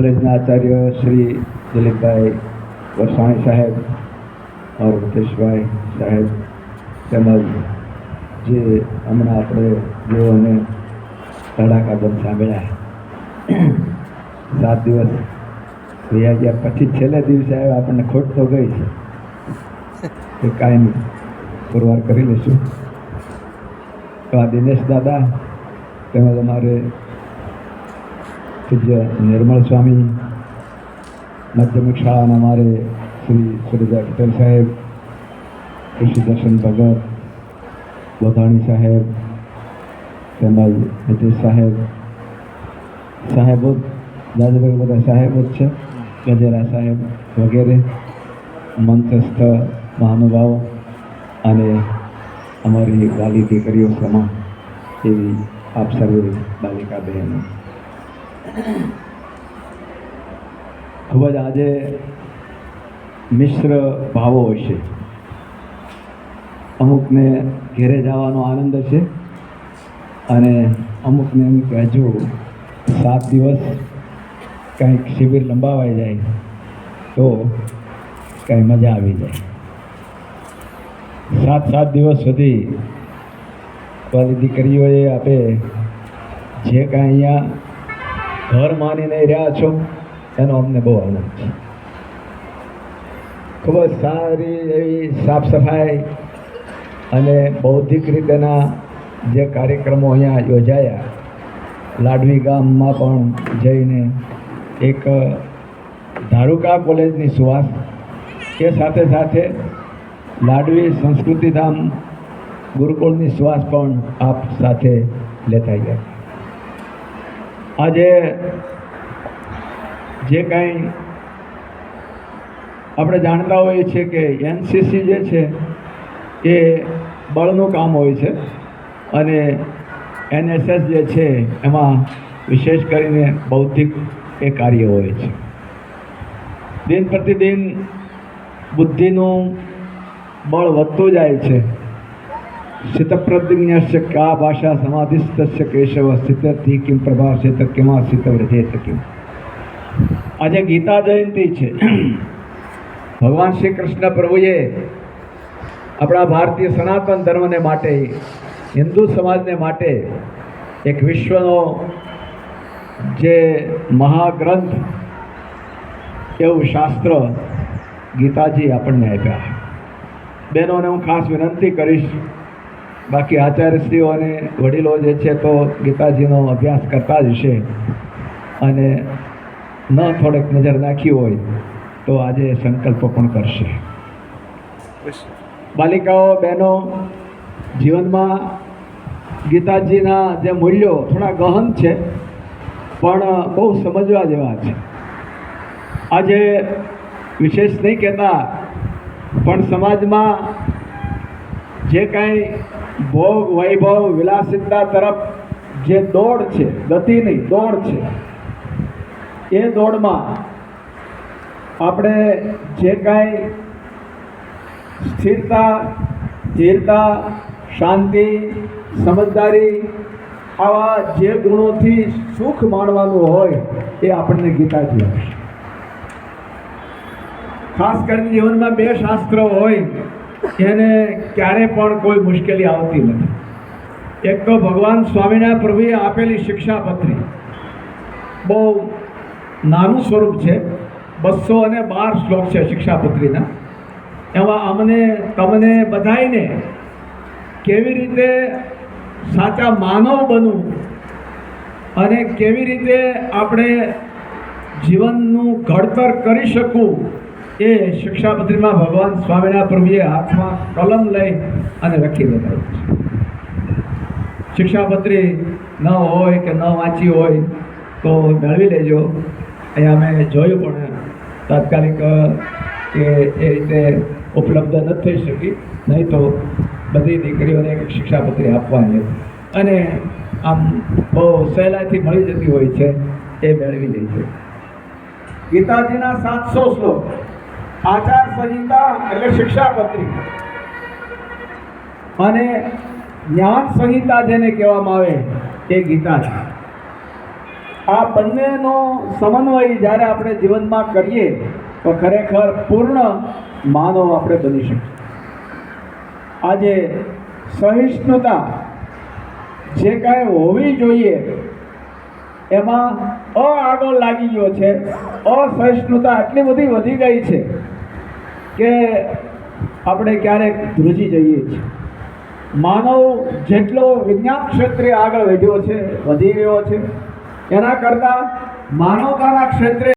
કોલેજના આચાર્ય શ્રી દિલીપભાઈ વસાણી સાહેબ ઓર મુકેશભાઈ સાહેબ તેમજ જે હમણાં આપણે જેઓને તડાકાબંધ સાંભળ્યા સાત દિવસ રહ્યા ગયા. પછી છેલ્લે દિવસે આવ્યા, આપણને ખોટ તો ગઈ છે એ કાંઈ પુરવાર કરી લઈશું. તો આ દિનેશ દાદા તેમજ અમારે પૂજ્ય નિર્મળ સ્વામી માધ્યમિક શાળાના અમારે શ્રી સુરજા પટેલ સાહેબ કૃષિ દર્શન ભગત બોધાણી સાહેબ તેમજ નીતિશ સાહેબ સાહેબો દાદાભાઈ બધા સાહેબો જ છે ગજેરા સાહેબ વગેરે મંત્રસ્થ મહાનુભાવો અને અમારી વાલી દીકરીઓ સમા એવી આપ સર્વે બાલિકા બહેનો. ખૂબ જ આજે મિશ્ર ભાવો હશે. અમુકને ઘેરે જવાનો આનંદ હશે અને અમુકને એમ કહેજો હજુ સાત દિવસ કંઈક શિબિર લંબાવાઈ જાય તો કંઈ મજા આવી જાય. સાત સાત દિવસ સુધી વાલી દીકરીઓએ આપે જે કાંઈ અહીંયા ઘર માનીને રહ્યા છો, એનો અમને બહુ આનંદ છે. ખૂબ જ સારી એવી સાફ સફાઈ અને બૌદ્ધિક રીતેના જે કાર્યક્રમો અહીંયા યોજાયા, લાડવી ગામમાં પણ જઈને એક ધારુકા કોલેજની સુવાસ એ સાથે સાથે લાડવી સંસ્કૃતિધામ ગુરુકુળની શ્વાસ પણ આપ સાથે લેતા ગયા આજે જે કાંઈ આપણે જાણતા હોઈએ છીએ કે એનસીસી જે છે એ બળનું કામ હોય છે અને એનએસએસ જે છે એમાં વિશેષ કરીને બૌદ્ધિક એ કાર્ય હોય છે. દિન પ્રતિદિન બુદ્ધિનું બળ વધતું જાય છે. કા ભાષા સમાધિસ્તસ્ય કેશવ સ્થિતથી કિમ પ્રભાવ છે કિમા સ્થિત વ્રજેત કિમ આજે ગીતા જયંતિ છે ભગવાન શ્રી કૃષ્ણ પ્રભુએ આપણા ભારતીય સનાતન ધર્મને માટે હિન્દુ સમાજને માટે એક વિશ્વનો જે મહાગ્રંથ એવું શાસ્ત્ર ગીતાજી આપણને આપ્યા બહેનોને હું ખાસ વિનંતી કરીશ બાકી આચાર્યશ્રીઓ અને વડીલો જે છે તો ગીતાજીનો અભ્યાસ કરતા જ છે. અને ન થોડેક નજર નાખી હોય તો આજે સંકલ્પ પણ કરશે. બાલિકાઓ, બહેનો, જીવનમાં ગીતાજીના જે મૂલ્યો થોડા ગહન છે, પણ બહુ સમજવા જેવા છે. આજે વિશેષ નહીં કહેતા, પણ સમાજમાં જે કાંઈ ભોગ વૈભવ વિલાસિતતા તરફ જે દોડ છે ગતિ નહીં દોડ છે, એ દોડમાં આપણે જે કાંઈ સ્થિરતા, ધીરતા, શાંતિ, સમજદારી આવા જે ગુણોથી સુખ માણવાનું હોય એ આપણને ગીતાજી આપશે. ખાસ કરીને જીવનમાં બે શાસ્ત્રો હોય. એને ક્યારે પણ કોઈ મુશ્કેલી આવતી નથી. એક તો ભગવાન સ્વામિનારાયણ પ્રભુએ આપેલી શિક્ષાપત્રી બહુ નાનું સ્વરૂપ છે. બસો અને બાર શ્લોક છે શિક્ષાપત્રીના. એમાં અમને, તમને બધાઈને કેવી રીતે સાચા માનવ બનવું અને કેવી રીતે આપણે જીવનનું ઘડતર કરી શકવું એ શિક્ષાપત્રીમાં ભગવાન સ્વામિનારાયણ પ્રભુએ હાથમાં કલમ લઈ અને લખી દેતા શિક્ષાપત્રી ન હોય કે ન વાંચી હોય તો મેળવી લેજો. અહીંયા મેં જોયું પણ તાત્કાલિક કે એ રીતે ઉપલબ્ધ નથી થઈ શકી. નહીં તો બધી દીકરીઓને શિક્ષાપત્રી આપવાની અને આમ બહુ સહેલાઈથી મળી જતી હોય છે એ મેળવી લે છે. ગીતાજીના સાતસો શ્લોક. આચાર સંહિતા એટલે શિક્ષાપત્રી અને જ્ઞાન સંહિતા જેને કહેવામાં આવે એ ગીતા છે. આ બંનેનો સમન્વય જ્યારે આપણે જીવનમાં કરીએ, તો ખરેખર પૂર્ણ માનવ આપણે બની શકીએ. આજે સહિષ્ણુતા જે કાંઈ હોવી જોઈએ, એમાં અ આગળ લાગી ગયો છે. અસહિષ્ણુતા આટલી બધી વધી ગઈ છે કે આપણે ક્યારેક ધ્રુજી જઈએ છીએ. માનવ જેટલો વિજ્ઞાન ક્ષેત્રે આગળ વધ્યો છે, વધી રહ્યો છે, એના કરતાં માનવતાના ક્ષેત્રે